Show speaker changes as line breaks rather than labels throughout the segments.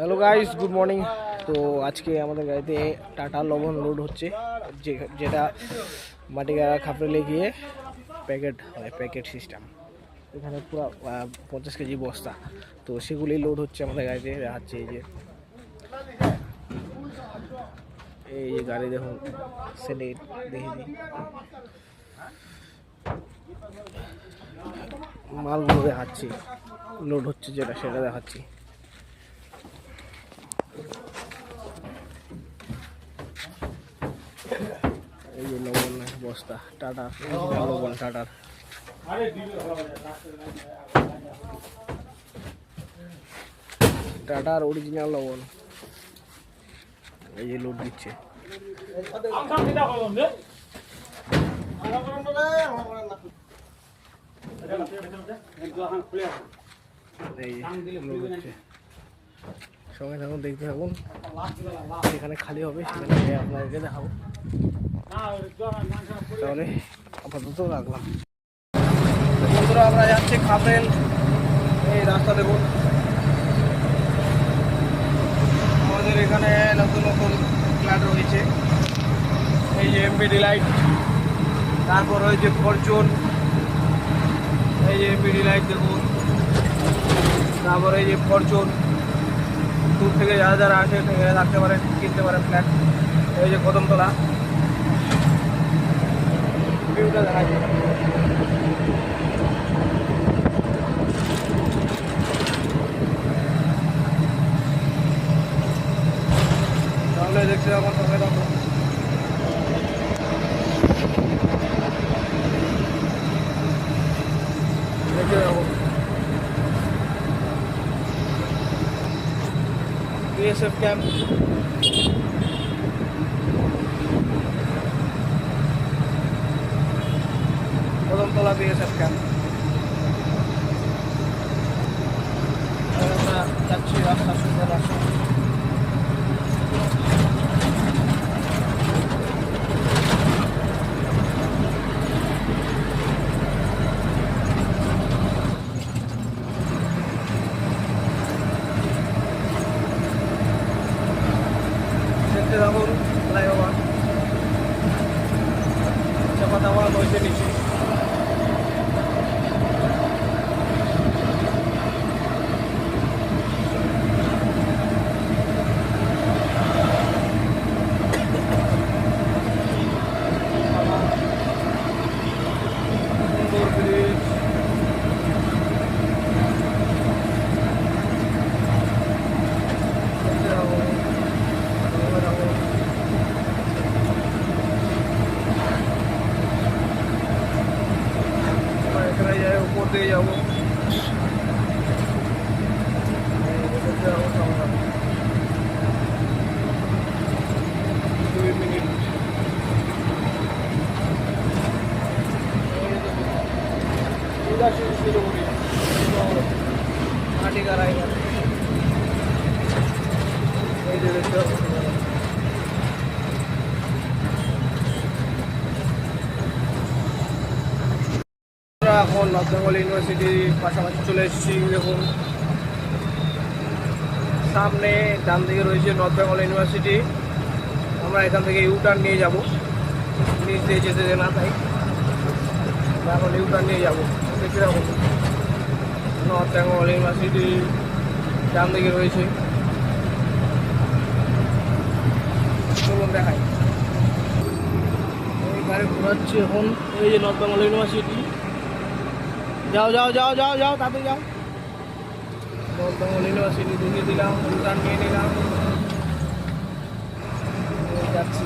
Hello guys good morning তো আজকে আমাদের গাড়িতে টাটা লবণ লোড হচ্ছে, যে যেটা মাটিগাড়া খাপড়ে গিয়ে প্যাকেট হয় প্যাকেট সিস্টেম এখানে পুরো পঞ্চাশ কেজি বস্তা। তো সেগুলি লোড হচ্ছে আমাদের গাড়িতে। দেখাচ্ছে এই যে এই যে গাড়ি দেখুন, সেটা দেখে দিই। মালগুলো দেখাচ্ছি লোড হচ্ছে যেটা, সেটা দেখাচ্ছি। এই যে লবণ বস্তা টাটা লবণ টাটার। টাটার অরিজিনাল লবণ। এই যে লোড দিচ্ছে। সঙ্গে থাকুন, দেখতে থাকুন। যেখানে খালি হবে, সেখানে আপনাদেরকে দেখাবো। তাহলে আপাতত রাখলাম। বন্ধুরা, আমরা যাচ্ছি খাপেল, এই রাস্তা দেখুন আমাদের এখানে নতুন নতুন ফ্ল্যাট রয়েছে। এই যে এমবিডি লাইট তারপর হয়েছে ফরচুন এই যে এমবিডি লাইট দেখুন। তারপর এই যে ফরচুন দূর থেকে যারা যারা আসে থাকতে পারেন, কিনতে পারেন ফ্ল্যাট এই যে কদমতলা। তাহলে দেখতে আমার সঙ্গে থাকুন দেখতে যাব BSF camp Kadamtala BSF camp আমরা যাচ্ছি রাস্তা সুন্দর রাস্তা দেখতে থাকুন ফ্লাইওভার চাপা দাওয়া রয়েছে নিচে সুন্দর ব্রিজ দেখতে থাকুন দেখতে থাকুন আমরা এখানে যাই উপর দিয়ে যাব এই দেখতে যাব আমরা। দুই মিনিট এই দেখুন। উদাসী শিলিগুড়ি মাটি গাড়াই এই যে দেখতে পাচ্ছেন। আমরা এখন নর্থ বেঙ্গল ইউনিভার্সিটির পাশাপাশি চলে এসেছি, দেখুন। সামনে ডান দিকে রয়েছে নর্থ বেঙ্গল ইউনিভার্সিটি। আমরা এখান থেকে ইউটার্ন নিয়ে যাব। নিচ দিয়ে যেতে যে না, তাই। এখন ইউটার্ন নিয়ে যাব। দেখতে যাব নর্থ বেঙ্গল ইউনিভার্সিটি ডান দিকে রয়েছে। দেখাই। এই গাড়ি ঘোরাচ্ছি এখন। এই যে নর্থ বেঙ্গল ইউনিভার্সিটি। যাও যাও যাও যাও যাও তাতে যাও। নর্থ বেঙ্গল ইউনিভার্সিটি ঢুকিয়ে দিলাম উদান নিয়ে নিলাম। যাচ্ছি।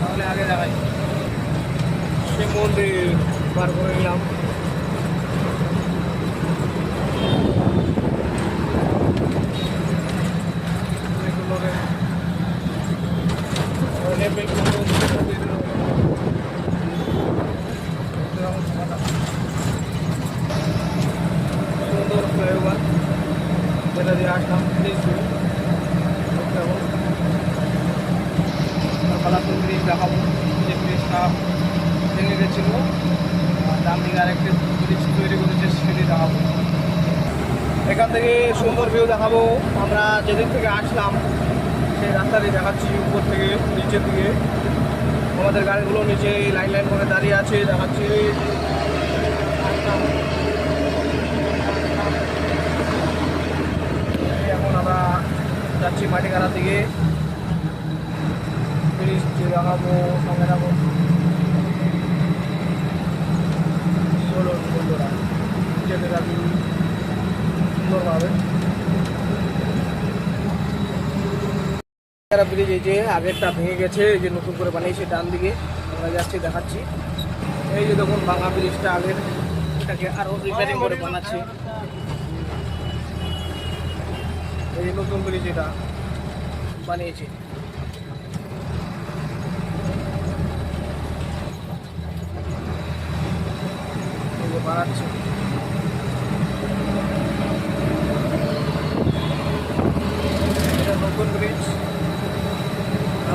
তাহলে আগে দেখাই। মন্দির পার করে নিলাম এগুলোরে ওই লেভেল সুন্দর ফ্লাইওভার যেটা দিয়ে আসলাম দেখছি পালাপুর নতুন ব্রিজ দেখাবো যে ব্রিজটা ভেঙে গেছিল আর ডান দিকে আরেকটি ব্রিজ তৈরি করেছে সেটি দেখাবো এখান থেকে সুন্দর ভিউ দেখাবো। আমরা যেদিক থেকে আসলাম, সেই রাস্তাটি দেখাচ্ছি উপর থেকে, নিচের দিকে। আমাদের গাড়িগুলো নিচে লাইন লাইন করে দাঁড়িয়ে আছে, দেখাচ্ছি। এখন আমরা যাচ্ছি মাটিকাড়ার দিকে। ব্রিজ দেখাবো সঙ্গে দেখাবো। বন্ধুরা থাকি সুন্দরভাবে ব্রিজ এই যে আগেরটা ভেঙে গেছে, এই যে নতুন করে বানিয়েছে ডান দিকে, আমরা যাচ্ছি, দেখাচ্ছি। এই যে দেখুন ভাঙা ব্রিজটা আগের আরও রিপেয়ারিং করে বানাচ্ছে। এই নতুন ব্রিজ এটা বানিয়েছে। বানাচ্ছে এটা নতুন ব্রিজ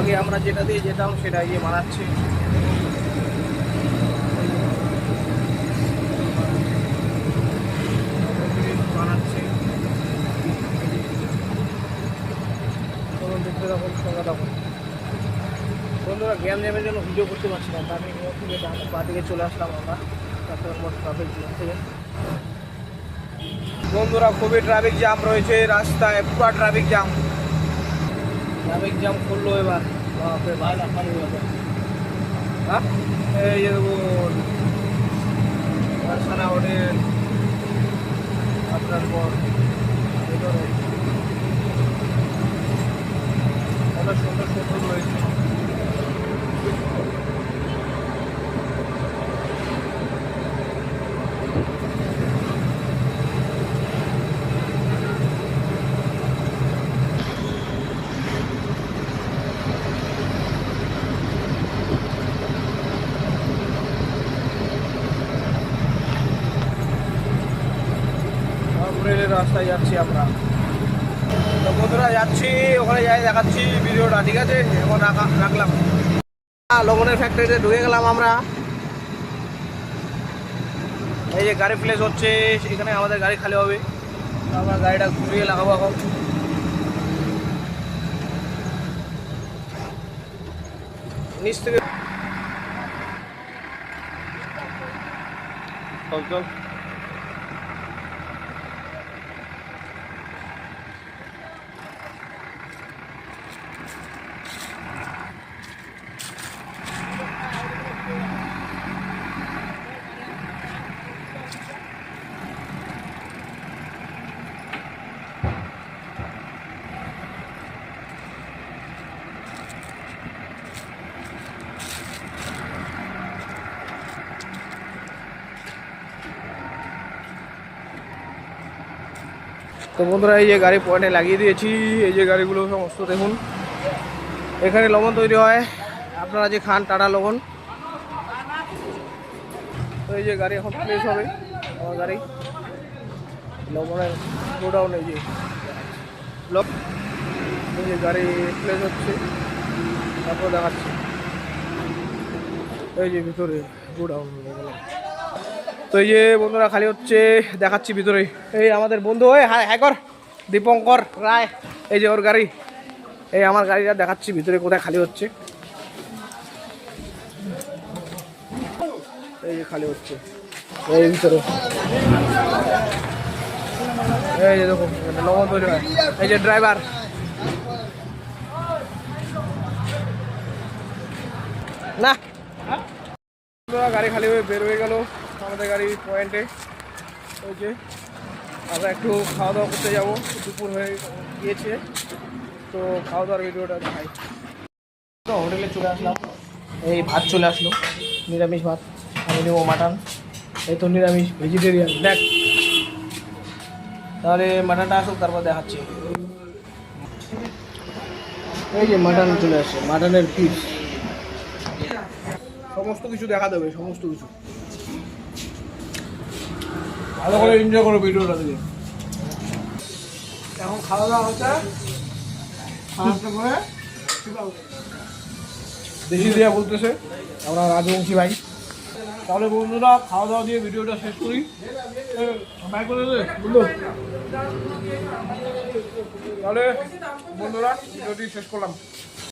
আগে আমরা যেটা দিয়ে যেতাম সেটা গিয়ে বানাচ্ছে বন্ধুরা, জ্ঞান জ্যামের জন্য ভিডিও করতে পারছি না। নিয়ে থেকে দিকে চলে আসলাম আমরা। তারপর ট্রাফিক জ্যাম থেকে। বন্ধুরা, খুবই ট্রাফিক জ্যাম রয়েছে। রাস্তায় পুরো ট্রাফিক জ্যাম ট্রাফিক জ্যাম করল এবার। এই বারসানা হোটেল আপনার পর কত সুন্দর সুন্দর রয়েছে। রেলের রাস্তায় যাচ্ছি আমরা। তো বন্ধুরা, যাচ্ছি, ওখানে যাই, দেখাচ্ছি ভিডিওটা, ঠিক আছে? এখন রাখা- রাখলাম। লবণের ফ্যাক্টরিতে ঢুকে গেলাম আমরা। এই যে গাড়ি প্লেস হচ্ছে, এখানে আমাদের গাড়ি খালি হবে। আমরা গাড়িটা ঘুরিয়ে লাগাবো এখন। থেকে চল চল। তো বন্ধুরা, এই যে গাড়ি পয়েন্টে লাগিয়ে দিয়েছি, এই যে গাড়িগুলো সমস্ত দেখুন। এখানে লবণ তৈরি হয়। আপনারা যে খান, টাটা লবণ। তো এই যে গাড়ি এখন প্লেস হবে, আমার গাড়ি। লবণের গোডাউন এই যে। এই যে গাড়ি প্লেস হচ্ছে। তারপর দেখাচ্ছি। এই যে ভিতরে গোডাউন। তো এই যে বন্ধুরা খালি হচ্ছে দেখাচ্ছি ভিতরে এই আমাদের বন্ধু ওই হ্যাঁ হ্যাঁ কর, দীপঙ্কর রায়, এই যে ওর গাড়ি। এই আমার গাড়িটা দেখাচ্ছি ভিতরে কোথায় খালি হচ্ছে। এই যে খালি হচ্ছে। এই ভিতরে। এই যে দেখো লবণ তৈরি হয়। এই যে ড্রাইভার। না। গাড়ি খালি হয়ে বের হয়ে গেল। আমাদের গাড়ি পয়েন্টে। ওই যে, আমরা একটু খাওয়া দাওয়া করতে যাব। দুপুর হয়ে গিয়েছে। তো খাওয়া দাওয়ার ভিডিওটা দেখাই। তো হোটেলে চলে আসলাম। এই ভাত চলে আসলো। নিরামিষ ভাত। আমি নেব মাটন। এই তো নিরামিষ ভেজিটেরিয়ান দেখ। তাহলে মাটনটা আসুক, তারপর দেখাচ্ছি। এই যে মাটন চলে আসছে মাটনের পিস সমস্ত কিছু দেখা দেবে, সমস্ত কিছু। ভালো করে এনজয় করো ভিডিওটা দিকে এখন খাওয়া দাওয়া হচ্ছে? খাওয়া দাওয়া করে দেশি দিয়া বলতেছে আমরা রাজবংশী ভাই। তাহলে বন্ধুরা খাওয়া দাওয়া দিয়ে ভিডিওটা শেষ করি। এ, করে দে বন্ধু। তাহলে বন্ধুরা ভিডিওটি শেষ করলাম।